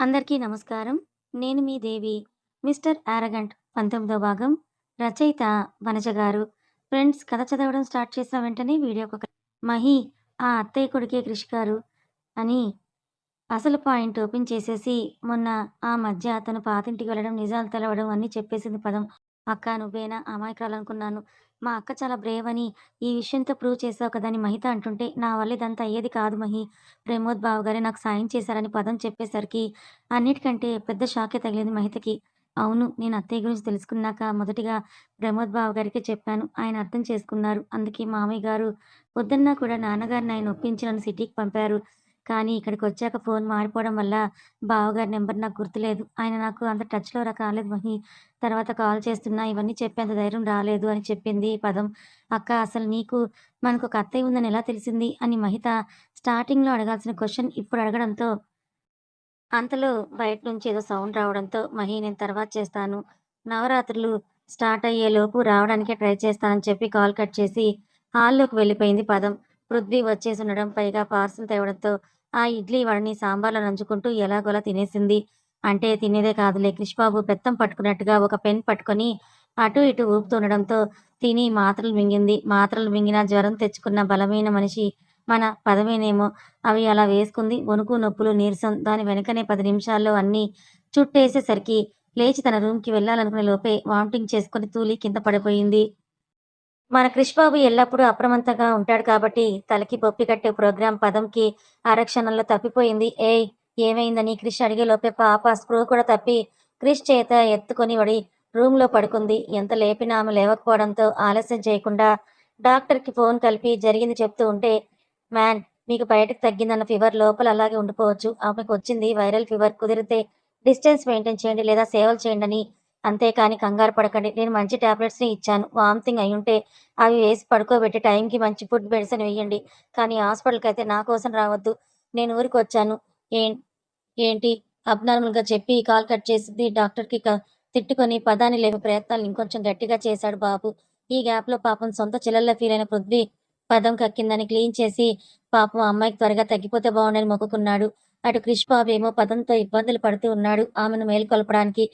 అందరికీ నమస్కారం. నేను మీ దేవి. 'మిస్టర్ ఆరగంట్ పంతొమ్మిదో భాగం. రచయిత వనజ గారు. ఫ్రెండ్స్ కథ చదవడం స్టార్ట్ చేసిన వెంటనే వీడియోకి ఒక మహి ఆ అత్తయ్య కొడుకే కృషి గారు అని అసలు పాయింట్ ఓపెన్ చేసేసి మొన్న ఆ మధ్య అతను పాతింటికి వెళ్ళడం, నిజాలు తెలవడం అన్నీ చెప్పేసింది పదం. అక్క నువ్వేనా అమాయకురాలనుకున్నాను. మా అక్క చాలా బ్రేవ్ అని ఈ విషయంతో ప్రూవ్ చేసావు కదని మహిత అంటుంటే నా వల్ల ఇదంతా అయ్యేది కాదు మహి. ప్రమోద్ బావగారే నాకు సాయం చేశారని పదం చెప్పేసరికి అన్నిటికంటే పెద్ద షాకే తగిలింది మహితకి. అవును నేను అత్తయ్య గురించి తెలుసుకున్నాక మొదటిగా ప్రమోద్ బావగారికే చెప్పాను. ఆయన అర్థం చేసుకున్నారు. అందుకే మామయ్య గారు పొద్దున్న కూడా నాన్నగారిని ఆయన ఒప్పించి నన్ను సిటీకి పంపారు. కానీ ఇక్కడికి వచ్చాక ఫోన్ మారిపోవడం వల్ల బావగారి నెంబర్ నాకు గుర్తులేదు. ఆయన నాకు అంత టచ్‌లో రాలేదు మహి. తర్వాత కాల్ చేస్తున్నా ఇవన్నీ చెప్పేంత ధైర్యం రాలేదు అని చెప్పింది పదం. అక్క అసలు నీకు మనకొక అత్తయ్య ఉందని ఎలా తెలిసింది? అని మహిత స్టార్టింగ్‌లో అడగాల్సిన క్వశ్చన్ ఇప్పుడు అడగడంతో అంతలో బయట నుంచి ఏదో సౌండ్ రావడంతో మహి నేను తర్వాత చేస్తాను. నవరాత్రులు స్టార్ట్ అయ్యేలోపు రావడానికే ట్రై చేస్తానని చెప్పి కాల్ కట్ చేసి హాల్లోకి వెళ్ళిపోయింది పదం. పృథ్వీ వచ్చేసి ఉండడం పైగా పార్సెల్ తేవడంతో ఆ ఇడ్లీ వడని సాంబార్‌లో నంచుకుంటూ ఎలాగోలా తినేసింది. అంటే తినేదే కాదులే క్రిష్ పెత్తం పట్టుకున్నట్టుగా ఒక పెన్ పట్టుకొని అటు ఇటు ఊపుతుండడంతో తిని మాత్రలు మింగింది. మాత్రలు మింగినా జ్వరం తెచ్చుకున్న బలమైన మనిషి మన పదమేనేమో. అవి అలా వేసుకుంది. వణుకు, నొప్పులు, నీరసం దాని వెనకనే పది నిమిషాల్లో అన్నీ చుట్టేసేసరికి లేచి తన రూమ్‌కి వెళ్ళాలనుకునే లోపే వామిటింగ్ చేసుకొని తూలి కింద పడిపోయింది. మన కృష్ణబాబు బాబు ఎల్లప్పుడూ అప్రమత్తంగా ఉంటాడు కాబట్టి తలకి బొప్పి కట్టే ప్రోగ్రాం పదంకి ఆరక్షణలో తప్పిపోయింది. ఏయ్! ఏమైందని క్రిష్ అడిగే లోపే పాప స్క్రూ కూడా తప్పి క్రిష్ చేత ఎత్తుకొని పడి రూమ్‌లో పడుకుంది. ఎంత లేపినా ఆమె లేవకపోవడంతో ఆలస్యం చేయకుండా డాక్టర్‌కి ఫోన్ కలిపి జరిగింది చెప్తూ ఉంటే మ్యాన్ మీకు బయటకు తగ్గిందన్న ఫీవర్ లోపల అలాగే ఉండిపోవచ్చు. ఆమెకు వచ్చింది వైరల్ ఫీవర్. కుదిరితే డిస్టెన్స్ మెయింటైన్ చేయండి లేదా సేవలు చేయండి అని అంతేకాని కంగారు పడకండి. నేను మంచి టాబ్లెట్స్‌ని ఇచ్చాను. వామిటింగ్ అయ్యుంటే అవి వేసి పడుకోబెట్టి టైంకి మంచి ఫుడ్, మెడిసిన్ వేయండి. కానీ హాస్పిటల్‌కైతే నా కోసం రావద్దు. నేను ఊరికొచ్చాను. ఏం ఏంటి అబ్నార్మల్‌గా చెప్పి కాల్ కట్ చేసింది. డాక్టర్‌కి క తిట్టుకొని పదాన్ని లేపే ప్రయత్నాలు ఇంకొంచెం గట్టిగా చేశాడు బాబు. ఈ గ్యాప్‌లో పాపం సొంత చిల్లర్ల ఫీల్ అయిన పృథ్వీ పదం కక్కిందని క్లీన్ చేసి పాపం అమ్మాయికి త్వరగా తగ్గిపోతే బాగుండని మొక్కుకున్నాడు. అటు క్రిష్ బాబేమో పదంతో ఇబ్బందులు పడుతూ ఉన్నాడు ఆమెను మేల్కొల్పడానికి.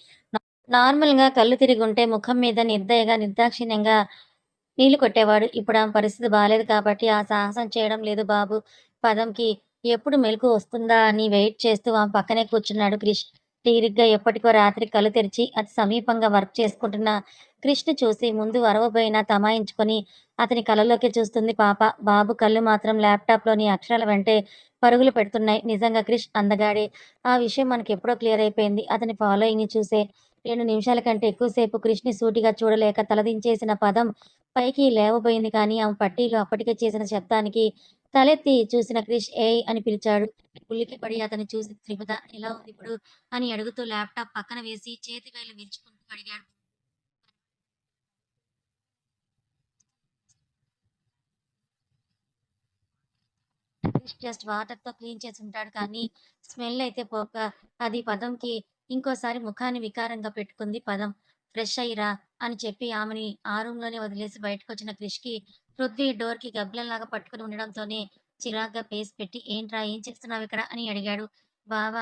నార్మల్‌గా కళ్ళు తిరిగి ఉంటే ముఖం మీద నిర్దయగా, నిర్దాక్షిణ్యంగా నీళ్ళు కొట్టేవాడు. ఇప్పుడు ఆమె పరిస్థితి బాగాలేదు కాబట్టి ఆ సాహసం చేయడం లేదు బాబు. పదంకి ఎప్పుడు మెలకు వస్తుందా అని వెయిట్ చేస్తూ ఆమె పక్కనే కూర్చున్నాడు క్రిష్. తీరిగ్గా ఎప్పటికో రాత్రి కళ్ళు తెరిచి అతి సమీపంగా వర్క్ చేసుకుంటున్న కృష్ణ చూసి ముందు అరవబోయినా తమాయించుకొని అతని కళ్ళలోకి చూస్తుంది పాప. బాబు కళ్ళు మాత్రం ల్యాప్‌టాప్‌లోని అక్షరాల వెంటే పరుగులు పెడుతున్నాయి. నిజంగా క్రిష్ అందగాడే. ఆ విషయం మనకి ఎప్పుడో క్లియర్ అయిపోయింది. అతని ఫాలోయింగ్‌ని చూసే. రెండు నిమిషాల కంటే ఎక్కువసేపు కృష్ణి సూటిగా చూడలేక తలదించేసిన పదం పైకి లేవబోయింది కానీ ఆమె పట్టీలు అప్పటికే చేసిన శబ్దానికి తలెత్తి చూసిన క్రిష్ ఏ అని పిలిచాడు. గుల్ల అతను చూసి త్రిపుద ఎలా ఉందిప్పుడు? అని అడుగుతూ ల్యాప్‌టాప్ పక్కన వేసి చేతి వేలు విరుచుకుంటూ అడిగాడు. క్రిష్ జస్ట్ వాటర్‌తో క్లీన్ చేసి ఉంటాడు కానీ స్మెల్ అయితే పోక అది పదంకి ఇంకోసారి ముఖాన్ని వికారంగా పెట్టుకుంది పదం. ఫ్రెష్ అయ్యిరా అని చెప్పి ఆమెని ఆ రూమ్‌లోనే వదిలేసి బయటకు వచ్చిన క్రిష్‌కి పృథ్వీ డోర్‌కి గబ్బిలంలాగా పట్టుకొని ఉండడంతోనే చిరాగ్గా పేస్ పెట్టి ఏంట్రా ఏం చేస్తున్నావు ఇక్కడ అని అడిగాడు. బావ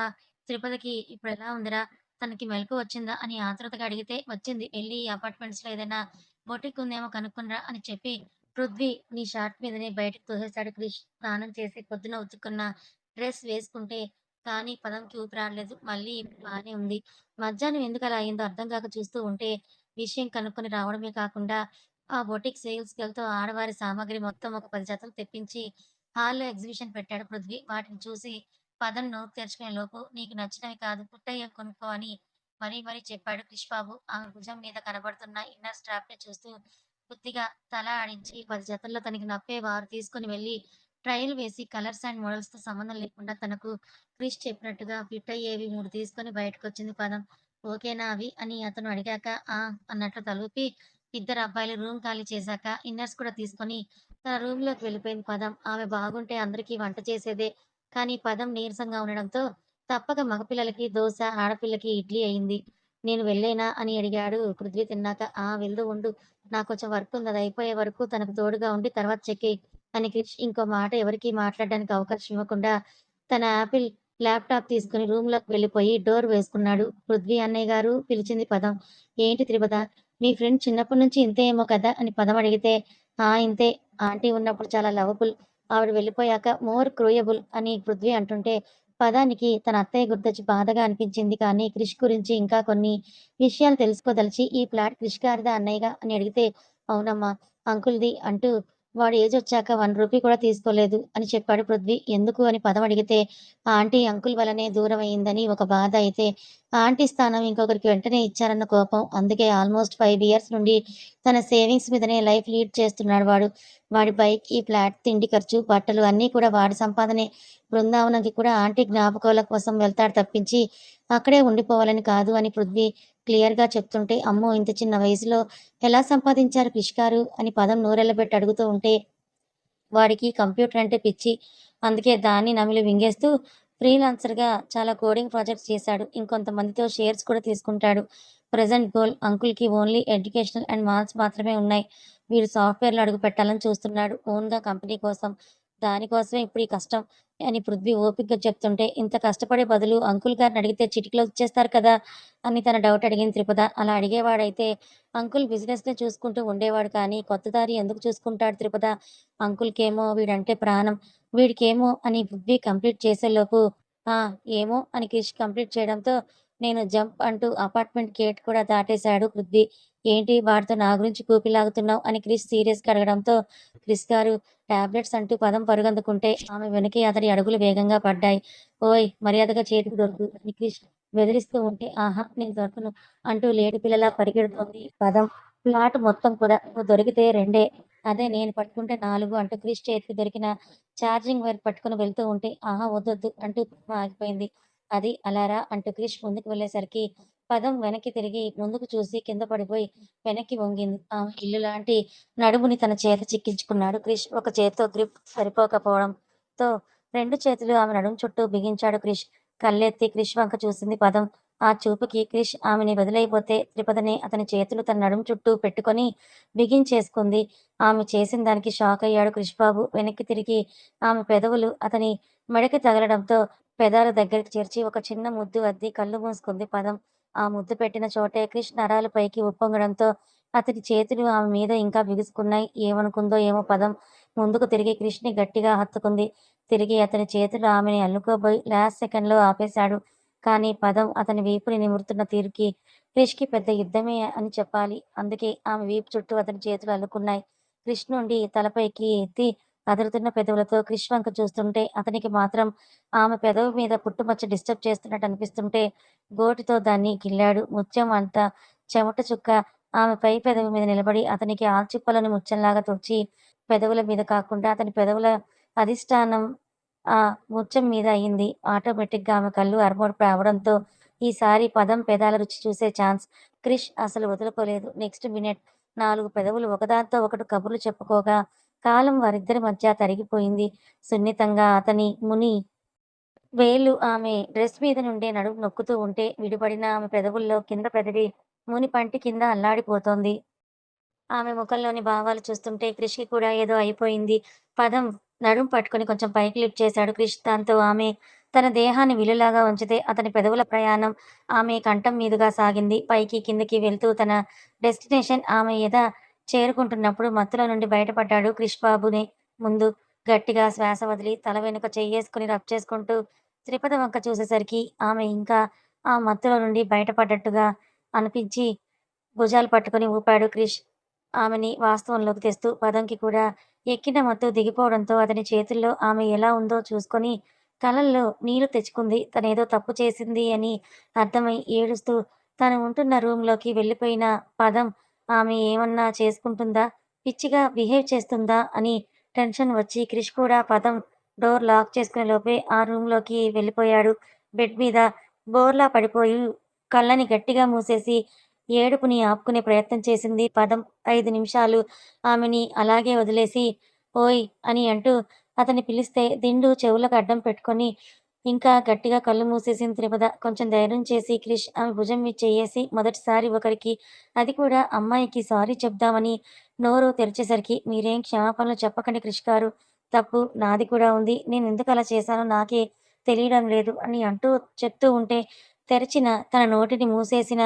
ఇప్పుడు ఇప్పుడెలా ఉందిరా? తనకి మెలకు వచ్చిందా? అని ఆతృతగా అడిగితే వచ్చింది. వెళ్ళి అపార్ట్మెంట్స్‌లో ఏదైనా బొటిక్ ఉందేమో కనుక్కొనిరా అని చెప్పి పృథ్వీ నీ షార్ట్ మీదనే బయటకు తోసేశాడు క్రిష్. స్నానం చేసి పొద్దున ఉతుక్కున్న డ్రెస్ వేసుకుంటే కానీ పదంకి ఊపిరాడలేదు. మళ్ళీ బాగానే బానే ఉంది. మధ్యాహ్నం ఎందుకు అలా అయిందో అర్థం కాక చూస్తూ ఉంటే విషయం కనుక్కొని రావడమే కాకుండా ఆ బొటిక్ సేల్స్ గర్ల్‌తో ఆడవారి సామాగ్రి మొత్తం ఒక పది జతలు తెప్పించి హాల్‌లో ఎగ్జిబిషన్ పెట్టాడు పృథ్వీ. వాటిని చూసి పదం నోరు తెరుచుకునే లోపు నీకు నచ్చినవి కాదు పుట్టయ్య కొనుక్కో అని మరీ మరీ చెప్పాడు క్రిష్ బాబు. ఆమె భుజం మీద కనబడుతున్న ఇన్నర్ స్ట్రాప్‌ని చూస్తూ బుద్ధిగా తల ఆడించి పది జతల్లో తనకి నప్పే వారు తీసుకొని వెళ్ళి ట్రయల్ వేసి కలర్స్ అండ్ మోడల్స్‌తో సంబంధం లేకుండా తనకు క్రిష్ చెప్పినట్టుగా ఫిట్ అయ్యేవి మూడు తీసుకొని బయటకొచ్చింది పదం. ఓకేనా అవి? అని అతను అడిగాక ఆ! అన్నట్లు తలూపి ఇద్దరు అబ్బాయిలు రూమ్ ఖాళీ చేశాక ఇన్నర్స్ కూడా తీసుకొని తన రూమ్‌లోకి వెళ్ళిపోయింది పదం. ఆమె బాగుంటే అందరికీ వంట చేసేదే. కానీ పదం నీరసంగా ఉండడంతో తప్పక మగపిల్లలకి దోశ ఆడపిల్లకి ఇడ్లీ అయింది. నేను వెళ్ళేనా? అని అడిగాడు పృథ్వీ తిన్నాక. ఆ! వెళ్దు ఉండు. నాకు కొంచెం వర్క్ ఉంది. అది అయిపోయే వరకు తనకు తోడుగా ఉండి తర్వాత చెక్కి అని క్రిష్ ఇంకో మాట ఎవరికి మాట్లాడడానికి అవకాశం ఇవ్వకుండా తన యాపిల్ ల్యాప్‌టాప్ తీసుకొని రూమ్‌లోకి వెళ్ళిపోయి డోర్ వేసుకున్నాడు. పృథ్వీ అన్నయ్య గారు పిలిచింది పదం. ఏంటి త్రిపద? మీ ఫ్రెండ్ చిన్నప్పటి నుంచి ఇంతే ఏమో కదా! అని పదం అడిగితే ఆ! ఇంతే. ఆంటీ ఉన్నప్పుడు చాలా లవబుల్. ఆవిడ వెళ్ళిపోయాక మోర్ క్రూయబుల్ అని పృథ్వీ అంటుంటే పదానికి తన అత్తయ్య గుర్తొచ్చి బాధగా అనిపించింది కానీ క్రిష్ గురించి ఇంకా కొన్ని విషయాలు తెలుసుకోదలిచి ఈ ప్లాట్ క్రిష్ గారిదా అన్నయ్యగా అని అడిగితే అవునమ్మా అంకుల్‌ది అంటూ వాడు ఏజ్ వచ్చాక వన్ రూపీ కూడా తీసుకోలేదు అని చెప్పాడు పృథ్వీ. ఎందుకు అని పదం అడిగితే ఆంటీ అంకుల్ వలనే దూరం అయిందని ఒక బాధ అయితే ఆంటీ స్థానం ఇంకొకరికి వెంటనే ఇచ్చారన్న కోపం. అందుకే ఆల్మోస్ట్ ఫైవ్ ఇయర్స్ నుండి తన సేవింగ్స్ మీదనే లైఫ్ లీడ్ చేస్తున్నాడు వాడు. వాడి బైక్, ఈ ఫ్లాట్, తిండి ఖర్చు, బట్టలు అన్నీ కూడా వాడి సంపాదనే. బృందావనంకి కూడా ఆంటీ జ్ఞాపకాల కోసం వెళ్తాడు తప్పించి అక్కడే ఉండిపోవాలని కాదు అని పృథ్వీ క్లియర్‌గా చెప్తుంటే అమ్మో! ఇంత చిన్న వయసులో ఎలా సంపాదించారు క్రిష్ గారు అని పదం నోరెళ్ళబెట్టి అడుగుతూ ఉంటే వాడికి కంప్యూటర్ అంటే పిచ్చి. అందుకే దాన్ని నమిలి వింగేస్తూ ఫ్రీలాన్సర్‌గా చాలా కోడింగ్ ప్రాజెక్ట్స్ చేశాడు. ఇంకొంతమందితో షేర్స్ కూడా తీసుకుంటాడు. ప్రజెంట్ గోల్ అంకుల్‌కి ఓన్లీ ఎడ్యుకేషనల్ అండ్ మార్క్స్ మాత్రమే ఉన్నాయి. వీడు సాఫ్ట్‌వేర్‌లో అడుగుపెట్టాలని చూస్తున్నాడు. ఓన్‌గా కంపెనీ కోసం. దానికోసమే ఇప్పుడు ఈ కష్టం అని పృథ్వీ ఓపికగా చెప్తుంటే ఇంత కష్టపడే బదులు అంకుల్ గారిని అడిగితే చిటికలో వచ్చేస్తారు కదా! అని తన డౌట్ అడిగింది త్రిపద. అలా అడిగేవాడైతే అంకుల్ బిజినెస్‌నే చూసుకుంటూ ఉండేవాడు కానీ కొత్త దారి ఎందుకు చూసుకుంటాడు త్రిపద? అంకుల్‌కేమో వీడంటే ప్రాణం. వీడికేమో అని పృథ్వీ కంప్లీట్ చేసేలోపు ఆ! ఏమో అని క్రిష్ కంప్లీట్ చేయడంతో నేను జంప్ అంటూ అపార్ట్‌మెంట్ గేట్ కూడా దాటేశాడు పృథ్వీ. ఏంటి వాడితో నా గురించి కూపి లాగుతున్నావు అని క్రిష్ సీరియస్‌గా అడగడంతో క్రిష్ గారు టాబ్లెట్స్ అంటూ పదం పరుగందుకుంటే ఆమె వెనకే అతడి అడుగులు వేగంగా పడ్డాయి. ఓయ్! మర్యాదగా చేతికి దొరుకు అని క్రిష్ బెదిరిస్తూ ఉంటే ఆహా! నేను దొరకను అంటూ లేడి పిల్లలా పరిగెడుతోంది పదం. ప్లాట్ మొత్తం కూడా నువ్వు దొరికితే రెండే. అదే నేను పట్టుకుంటే నాలుగు అంటూ క్రిష్ చేతికి దొరికిన ఛార్జింగ్ వైర్ పట్టుకొని వెళ్తూ ఉంటే ఆహా! వద్దొద్దు అంటూ ఆగిపోయింది. అది అలారా అంటూ క్రిష్ ముందుకు వెళ్ళేసరికి పదం వెనక్కి తిరిగి ముందుకు చూసి కింద పడిపోయి వెనక్కి వంగింది. ఆమె ఇల్లులాంటి నడుముని తన చేత చిక్కించుకున్నాడు క్రిష్. ఒక చేత్తో గ్రిప్ సరిపోకపోవడంతో రెండు చేతులు ఆమె నడుము చుట్టూ బిగించాడు క్రిష్. కళ్ళెత్తి క్రిష్ వంక చూసింది పదం. ఆ చూపుకి క్రిష్ ఆమెని వదిలైపోతే త్రిపదని అతని చేతులు తన నడుము చుట్టూ పెట్టుకొని బిగించేసుకుంది. ఆమె చేసిన దానికి షాక్ అయ్యాడు క్రిష్ బాబు. వెనక్కి తిరిగి ఆమె పెదవులు అతని మెడకి తగలడంతో పెదాల దగ్గరికి చేర్చి ఒక చిన్న ముద్దు అద్ది కళ్ళు మూసుకుంది పదం. ఆ ముద్దు పెట్టిన చోటే క్రిష్ నరాలు పైకి ఉప్పొంగడంతో అతని చేతులు ఆమె మీద ఇంకా బిగుసుకున్నాయి. ఏమనుకుందో ఏమో పదం. ముందుకు తిరిగి క్రిష్‌ని గట్టిగా హత్తుకుంది. తిరిగి అతని చేతులు ఆమెని అల్లుకోబోయి లాస్ట్ సెకండ్‌లో ఆపేశాడు. కానీ పదం అతని వీపుని నిమురుతున్న తీరుకి క్రిష్‌కి పెద్ద యుద్ధమే అని చెప్పాలి. అందుకే ఆమె వీపు చుట్టూ అతని చేతులు అల్లుకున్నాయి. క్రిష్ నుండి తలపైకి ఎత్తి కదులుతున్న పెదవులతో క్రిష్ వంక చూస్తుంటే అతనికి మాత్రం ఆమె పెదవి మీద పుట్టుమచ్చ డిస్టర్బ్ చేస్తున్నట్టు అనిపిస్తుంటే గోటితో దాన్ని గిల్లాడు. ముత్యం అంత చెమట చుక్క ఆమె పై పెదవి మీద నిలబడి అతనికి ఆల్చిప్పలను ముచ్చంలాగా తుడిచి పెదవుల మీద కాకుండా అతని పెదవుల అధిష్టానం ఆ ముచ్చం మీద అయింది. ఆటోమేటిక్‌గా ఆమె కళ్ళు అరమోడ్పు రావడంతో ఈసారి పదం పెదాల రుచి చూసే ఛాన్స్ క్రిష్ అసలు వదులుకోలేదు. నెక్స్ట్ మినిట్ నాలుగు పెదవులు ఒకదాంతో ఒకటి కబుర్లు చెప్పుకోగా కాలం వారిద్దరి మధ్య తరిగిపోయింది. సున్నితంగా అతని ముని వేలు ఆమె డ్రెస్ మీద నుండే నడుము నొక్కుతూ ఉంటే విడిపడిన ఆమె పెదవుల్లో కింద పెదవి ముని పంటి కింద అల్లాడిపోతోంది. ఆమె ముఖంలోని భావాలు చూస్తుంటే క్రిష్‌కి కూడా ఏదో అయిపోయింది. పదం నడుం పట్టుకొని కొంచెం పైకి లిఫ్ట్ చేశాడు క్రిష్. దాంతో ఆమె తన దేహాన్ని విలులాగా ఉంచితే అతని పెదవుల ప్రయాణం ఆమె కంఠం మీదుగా సాగింది. పైకి కిందకి వెళ్తూ తన డెస్టినేషన్ ఆమె ఎద చేరుకుంటున్నప్పుడు మత్తులో నుండి బయటపడ్డాడు క్రిష్ బాబుని ముందు. గట్టిగా శ్వాస వదిలి తల వెనుక చెయ్యేసుకుని రబ్ చేసుకుంటూ త్రిపద వంక చూసేసరికి ఆమె ఇంకా ఆ మత్తులో నుండి బయటపడ్డట్టుగా అనిపించి భుజాలు పట్టుకొని ఊపాడు క్రిష్. ఆమెని వాస్తవంలోకి తెస్తూ పదంకి కూడా ఎక్కిన మత్తు దిగిపోవడంతో అతని చేతుల్లో ఆమె ఎలా ఉందో చూసుకొని కళ్ళల్లో నీళ్ళు తెచ్చుకుంది. తనేదో తప్పు చేసింది అని అర్థమై ఏడుస్తూ తను ఉంటున్న రూమ్‌లోకి వెళ్ళిపోయిన పదం ఆమె ఏమన్నా చేసుకుంటుందా? పిచ్చిగా బిహేవ్ చేస్తుందా? అని టెన్షన్ వచ్చి క్రిష్ కూడా పదం డోర్ లాక్ చేసుకునే లోపే ఆ రూమ్‌లోకి వెళ్ళిపోయాడు. బెడ్ మీద బోర్లా పడిపోయి కళ్ళని గట్టిగా మూసేసి ఏడుపుని ఆపుకునే ప్రయత్నం చేసింది పదం. ఐదు నిమిషాలు ఆమెని అలాగే వదిలేసి ఓయ్! అని అంటూ అతన్ని పిలిస్తే దిండు చెవులకు అడ్డం పెట్టుకొని ఇంకా గట్టిగా కళ్ళు మూసేసిన త్రిపద. కొంచెం ధైర్యం చేసి క్రిష్ ఆమె భుజం మీద చెయ్యేసి మొదటిసారి ఒకరికి, అది కూడా అమ్మాయికి సారీ చెప్దామని నోరు తెరిచేసరికి మీరేం క్షమాపణలు చెప్పకండి క్రిష్ గారు. తప్పు నాది కూడా ఉంది. నేను ఎందుకు అలా చేశానో నాకే తెలియడం లేదు అని అంటూ చెప్తూ ఉంటే తెరిచిన తన నోటిని మూసేసిన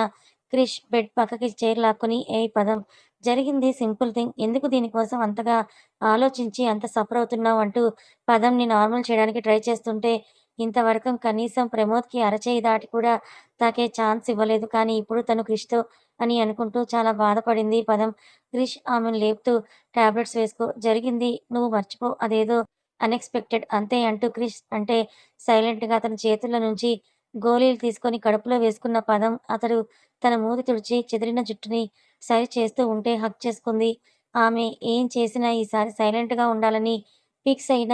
క్రిష్ బెడ్ పక్కకి చైర్ లాక్కుని ఏ పదం జరిగింది సింపుల్ థింగ్ ఎందుకు దీనికోసం అంతగా ఆలోచించి అంత సఫర్ అవుతున్నావు అంటూ పదంని నార్మల్ చేయడానికి ట్రై చేస్తుంటే ఇంతవరకు కనీసం ప్రమోద్కి అరచేయి దాటి కూడా తాకే ఛాన్స్ ఇవ్వలేదు. కానీ ఇప్పుడు తను క్రిష్తో అని అనుకుంటూ చాలా బాధపడింది. పదం క్రిష్ ఆమెను లేపుతూ టాబ్లెట్స్ వేసుకో జరిగింది నువ్వు మర్చిపో అదేదో అన్ఎక్స్పెక్టెడ్ అంతే అంటూ క్రిష్ అంటే సైలెంట్గా అతని చేతుల నుంచి గోళీలు తీసుకొని కడుపులో వేసుకున్న పదం అతడు తన మూతి తుడిచి చెదిరిన జుట్టుని సరి చేస్తూ ఉంటే హక్ చేసుకుంది. ఆమె ఏం చేసినా ఈసారి సైలెంట్గా ఉండాలని ఫిక్స్ అయిన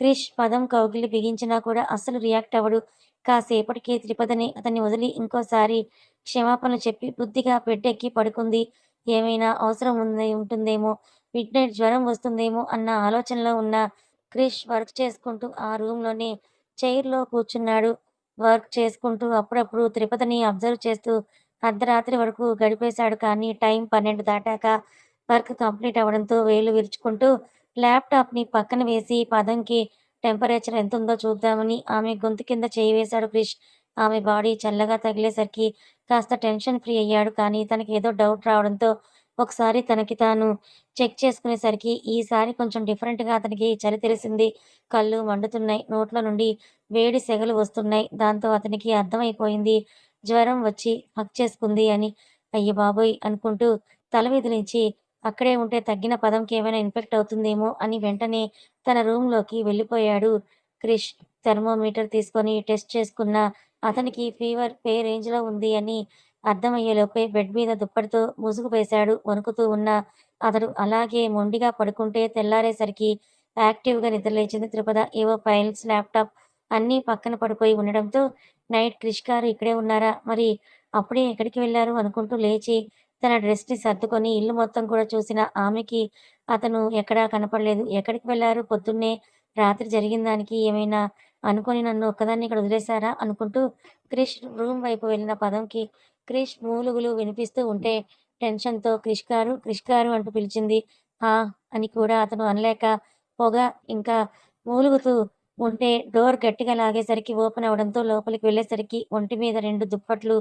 క్రిష్ పదం కౌగిలి బిగించినా కూడా అస్సలు రియాక్ట్ అవ్వడు. కాసేపటికి త్రిపదని అతన్ని వదిలి ఇంకోసారి క్షమాపణలు చెప్పి బుద్ధిగా బెడ్డెక్కి పడుకుంది. ఏమైనా అవసరం ఉంది ఉంటుందేమో మిడ్ నైట్ జ్వరం వస్తుందేమో అన్న ఆలోచనలో ఉన్న క్రిష్ వర్క్ చేసుకుంటూ ఆ రూమ్లోనే చైర్లో కూర్చున్నాడు. వర్క్ చేసుకుంటూ అప్పుడప్పుడు త్రిపతిని అబ్జర్వ్ చేస్తూ అర్ధరాత్రి వరకు గడిపేశాడు కానీ టైం పన్నెండు దాటాక వర్క్ కంప్లీట్ అవ్వడంతో వేలు విరుచుకుంటూ ల్యాప్టాప్ని పక్కన వేసి పదంకి టెంపరేచర్ ఎంత ఉందో చూద్దామని ఆమె గొంతు కింద చేయి వేశాడు క్రిష్. ఆమె బాడీ చల్లగా తగిలేసరికి కాస్త టెన్షన్ ఫ్రీ అయ్యాడు. కానీ తనకి ఏదో డౌట్ రావడంతో ఒకసారి తనకి తాను చెక్ చేసుకునేసరికి ఈసారి కొంచెం డిఫరెంట్గా అతనికి చలి తెలిసింది. కళ్ళు మండుతున్నాయి. నోట్ల నుండి వేడి సెగలు వస్తున్నాయి. దాంతో అతనికి అర్థమైపోయింది. జ్వరం వచ్చి హక్ చేసుకుంది అని అయ్య బాబోయ్ అనుకుంటూ తల విదిలించి అక్కడే ఉంటే తగ్గిన పదంకి ఏమైనా ఇన్ఫెక్ట్ అవుతుందేమో అని వెంటనే తన రూమ్లోకి వెళ్ళిపోయాడు క్రిష్. థెర్మోమీటర్ తీసుకొని టెస్ట్ చేసుకున్న అతనికి ఫీవర్ పే రేంజ్లో ఉంది అని అర్థమయ్యేలోపే బెడ్ మీద దుప్పటితో ముసుగు వేశాడు. వణుకుతూ ఉన్న అతడు అలాగే మొండిగా పడుకుంటే తెల్లారేసరికి యాక్టివ్గా నిద్రలేచింది త్రిపద. ఏవో ఫైల్స్ ల్యాప్టాప్ అన్నీ పక్కన పడిపోయి ఉండడంతో నైట్ క్రిష్ గారు ఇక్కడే ఉన్నారా? మరి అప్పుడే ఎక్కడికి వెళ్ళారు? అనుకుంటూ లేచి తన డ్రెస్ని సర్దుకొని ఇల్లు మొత్తం కూడా చూసిన ఆమెకి అతను ఎక్కడా కనపడలేదు. ఎక్కడికి వెళ్ళారు? పొద్దున్నే రాత్రి జరిగిన దానికి ఏమైనా అనుకొని నన్ను ఒక్కదాన్ని ఇక్కడ వదిలేశారా? అనుకుంటూ క్రిష్ రూమ్ వైపు వెళ్ళిన పదంకి క్రిష్ మూలుగులు వినిపిస్తూ ఉంటే టెన్షన్తో క్రిష్ గారు క్రిష్ గారు అంటూ పిలిచింది. హా అని కూడా అతను అనలేక పొగ ఇంకా మూలుగుతూ ఉంటే డోర్ గట్టిగా లాగేసరికి ఓపెన్ అవడంతో లోపలికి వెళ్ళేసరికి ఒంటి మీద రెండు దుప్పట్లు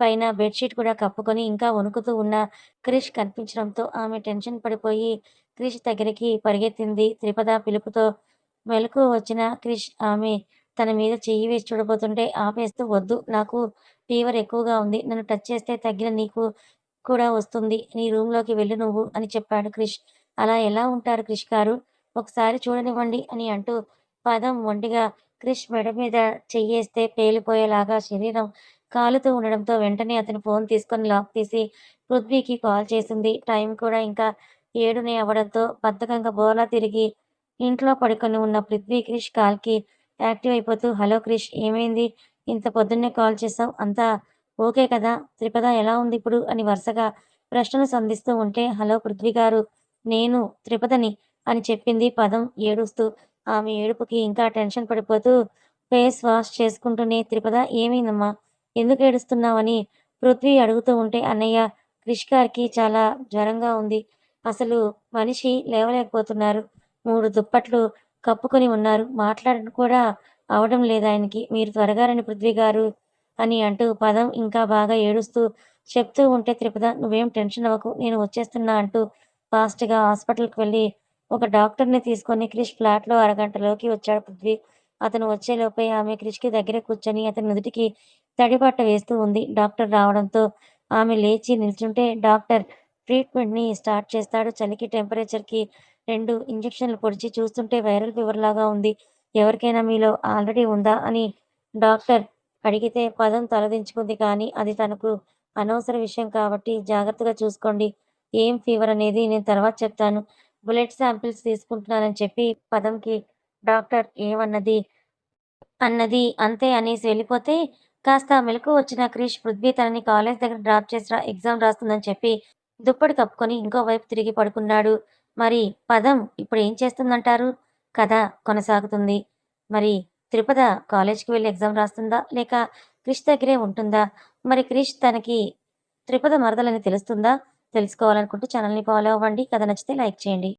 పైన బెడ్షీట్ కూడా కప్పుకొని ఇంకా వణుకుతూ ఉన్న క్రిష్ కనిపించడంతో ఆమె టెన్షన్ పడిపోయి క్రిష్ దగ్గరికి పరిగెత్తింది. త్రిపద పిలుపుతో మెలకు వచ్చిన క్రిష్ ఆమె తన మీద చెయ్యి వేసి చూడబోతుంటే ఆపేస్తూ వద్దు నాకు ఫీవర్ ఎక్కువగా ఉంది. నన్ను టచ్ చేస్తే తగ్గిన నీకు కూడా వస్తుంది. నీ రూమ్లోకి వెళ్ళు నువ్వు అని చెప్పాడు క్రిష్. అలా ఎలా ఉంటారు క్రిష్ గారు? ఒకసారి చూడనివ్వండి అని అంటూ పదం ఒంటిగా క్రిష్ మెడ మీద చెయ్యేస్తే పేలిపోయేలాగా శరీరం కాలుతూ ఉండడంతో వెంటనే అతను ఫోన్ తీసుకొని లాక్ తీసి పృథ్వీకి కాల్ చేసింది. టైం కూడా ఇంకా ఏడునే అవ్వడంతో బద్ధకంగా బోలా తిరిగి ఇంట్లో పడుకొని ఉన్న పృథ్వీ క్రిష్ కాల్కి యాక్టివ్ అయిపోతూ హలో క్రిష్ ఏమైంది? ఇంత పొద్దున్నే కాల్ చేసావు అంతా ఓకే కదా? త్రిపద ఎలా ఉంది ఇప్పుడు? అని వరుసగా ప్రశ్నలు సంధిస్తూ ఉంటే హలో పృథ్వీ గారు నేను త్రిపదని అని చెప్పింది పదం ఏడుస్తూ. ఆమె ఏడుపుకి ఇంకా టెన్షన్ పడిపోతూ ఫేస్ వాష్ చేసుకుంటూనే త్రిపద ఏమైందమ్మా? ఎందుకు ఏడుస్తున్నావని పృథ్వీ అడుగుతూ ఉంటే అన్నయ్య క్రిష్ గారికి చాలా జ్వరంగా ఉంది. అసలు మనిషి లేవలేకపోతున్నారు. మూడు దుప్పట్లు కప్పుకొని ఉన్నారు. మాట్లాడడం కూడా అవడం లేదు ఆయనకి. మీరు త్వరగా రండి పృథ్వీ గారు అని అంటూ పదం ఇంకా బాగా ఏడుస్తూ చెప్తూ ఉంటే త్రిపద నువ్వేం టెన్షన్ అవ్వకు. నేను వచ్చేస్తున్నా అంటూ ఫాస్ట్గా హాస్పిటల్కి వెళ్ళి ఒక డాక్టర్ని తీసుకొని క్రిష్ ఫ్లాట్లో అరగంటలోకి వచ్చాడు పృథ్వీ. అతను వచ్చేలోపే ఆమె క్రిష్కి దగ్గర కూర్చొని అతని నుదుటికి తడిబట్ట వేస్తూ ఉంది. డాక్టర్ రావడంతో ఆమె లేచి నిల్చుంటే డాక్టర్ ట్రీట్మెంట్ని స్టార్ట్ చేస్తాడు. చలికి టెంపరేచర్కి రెండు ఇంజెక్షన్లు పొడిచి చూస్తుంటే వైరల్ ఫీవర్ లాగా ఉంది. ఎవరికైనా మీలో ఆల్రెడీ ఉందా అని డాక్టర్ అడిగితే పదం తలదించుకుంది. కానీ అది తనకు అనవసర విషయం కాబట్టి జాగ్రత్తగా చూసుకోండి. ఏం ఫీవర్ అనేది నేను తర్వాత చెప్తాను. బుల్లెట్ శాంపిల్స్ తీసుకుంటున్నానని చెప్పి పదంకి డాక్టర్ ఏమన్నది? అన్నది అంతే అనేసి వెళ్ళిపోతే కాస్త మెలకు వచ్చిన క్రిష్ పృథ్వీ తనని కాలేజ్ దగ్గర డ్రాప్ చేసిన ఎగ్జామ్ రాస్తుందని చెప్పి దుప్పటి కప్పుకొని ఇంకో వైపు తిరిగి పడుకున్నాడు. మరి పదం ఇప్పుడు ఏం చేస్తుందంటారు? కథ కొనసాగుతుంది. మరి త్రిపద కాలేజ్కి వెళ్ళి ఎగ్జామ్ రాస్తుందా? లేక క్రిష్ దగ్గరే ఉంటుందా? మరి క్రిష్ తనకి త్రిపద మరదలని తెలుస్తుందా? తెలుసుకోవాలనుకుంటే ఛానల్ని ఫాలో అవ్వండి. కథ నచ్చితే లైక్ చేయండి.